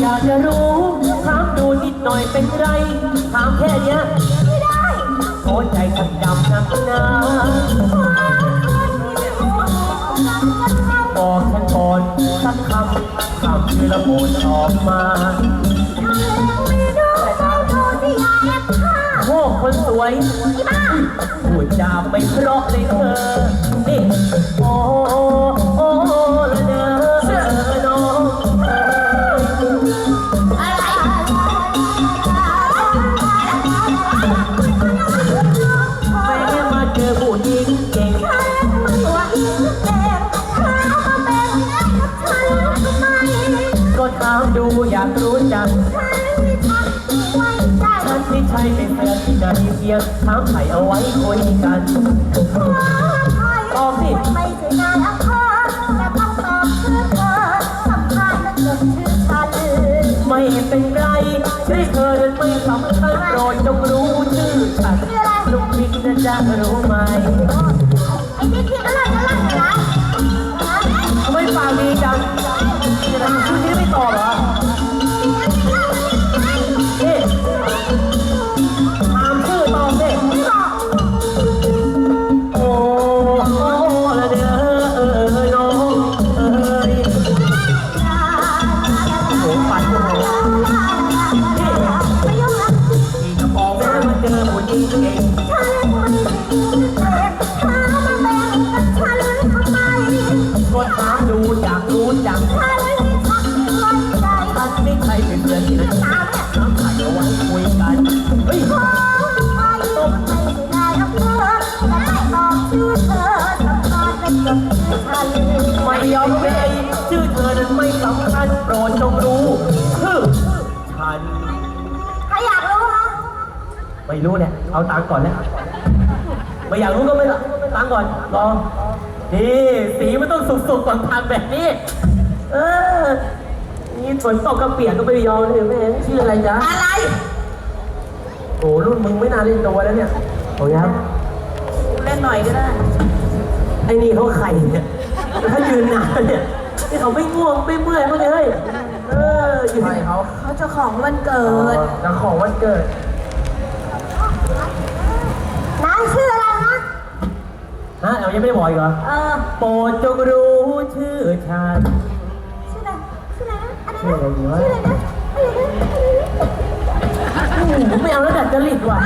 อยากจะรู้ถามดูนิดหน่อยเป็นไรถามแค่เนี้ยไม่ได้โอ้ใจฉันดำนักหนาบอกฉันก่อนสักคำคำคือระโบดออกมาโอ้คนสวยพูดจาไม่เพราะเลยเธอนี่โอ้โอ้ละเนอ ก็ถามดูอยากรู้จักฉันไม่ใช่เป็นเพื่อนที่ไหนเพียงถามไถ่เอาไว้คุยกันไม่ใช่นายอำเภอแต่ต้องตอบชื่อเธอสัมภาษณ์และจดชื่อฉันไม่เป็นไรชื่อเธอนั้นไม่สำคัญโปรดจงรู้ชื่อฉันลูกพิกนะจะรู้ไหม ก่งก็ถามดูอยากรู้จักฉันไม่ใช่เป็นเพื่อนที่ไหนถามไถ่เอาไว้คุยกันเฮ้ยไม่ยอมเลยชื่อเธอนั้นไม่สำคัญโปรดจงรู้ชื่อฉัน ไม่รู้เนี่ย เอาตังค์ก่อนแล้วไม่อยากรู้ก็ไม่ละตังค์ก่อนรอนี่สีมันต้องสุกๆก่อนทำแบบนี้ เออนี่ฝนตกกระเปียกก็ไม่ยอมเลยแม่ชื่ออะไรจ๊ะอะไร โอ้รุ่นมึงไม่น่าเล่นตัวแล้วเนี่ยโอ้ยครับเล่นหน่อยก็ได้ไอ้นี่เขาไข่เนี่ยถ้ายืนนานเนี่ยนี่เขาไม่ง่วงไม่เมื่อยเขาเลยเออยืนให้เขาเขาเจ้าของวันเกิดจะของวันเกิด นายชื่ออะไรนะฮะเรายังไม่ได้บอกอีกเหรอ เออโปรดจงรู้ชื่อฉัน ชื่ออะไรชื่ออะไรนะอะไรชื่ออะไรดีวะชื่ออะไรนะอะไรนะอืมไม่เอาแล้วดัดจริตว่ะ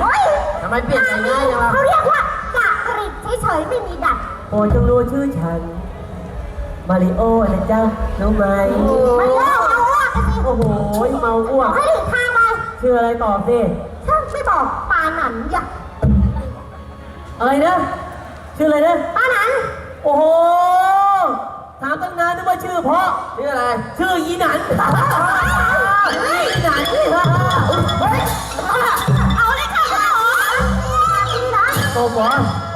โอ๊ยทำไมเปลี่ยนใจง่ายจังวะเขาเรียกว่าจักริดเฉยๆไม่มีดัดโปรดจงรู้ชื่อฉัน มาริโอนะจ๊ะรู้ไหมมันเล่าเอาอ้วกกันสิโอ้โหเมาอ้วกให้หลีกทางไปชื่ออะไรตอบสิ ถ้าไม่บอกปาหนัน อย่าอะไรนะ ชื่ออะไรนะปาหนันโอ้โห ถามตั้งนานนึกว่าชื่อเพราะ ชื่ออะไร ชื่ออีหนันอีหนันเฮ้ยเอาเลยค่ะนี่นะโตหมอเออ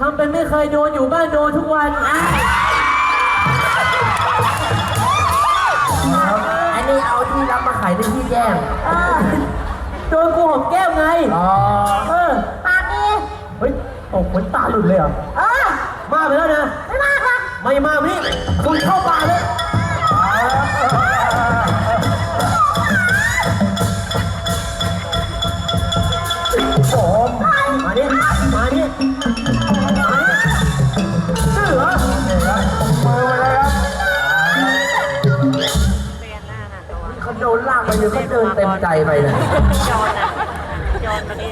ทำเป็นไม่เคยโดนอยู่บ้านโดนทุกวันอะอันนี้เอาที่รับมาขายเป็นที่แย่งเออโดนกูหอมแก้มไง อ๋อเออ ปากดีเฮ้ยตกเหมือนตาหลุดเลยเหรอเออ มาไปแล้วนะ ไม่มากหรอกไม่มาพี่คุณเข้าป่าเลยโอ้มาดิมาดิมา นลากไปหรือเดินเต็มใจไปเลยโยนอะจอนมานี่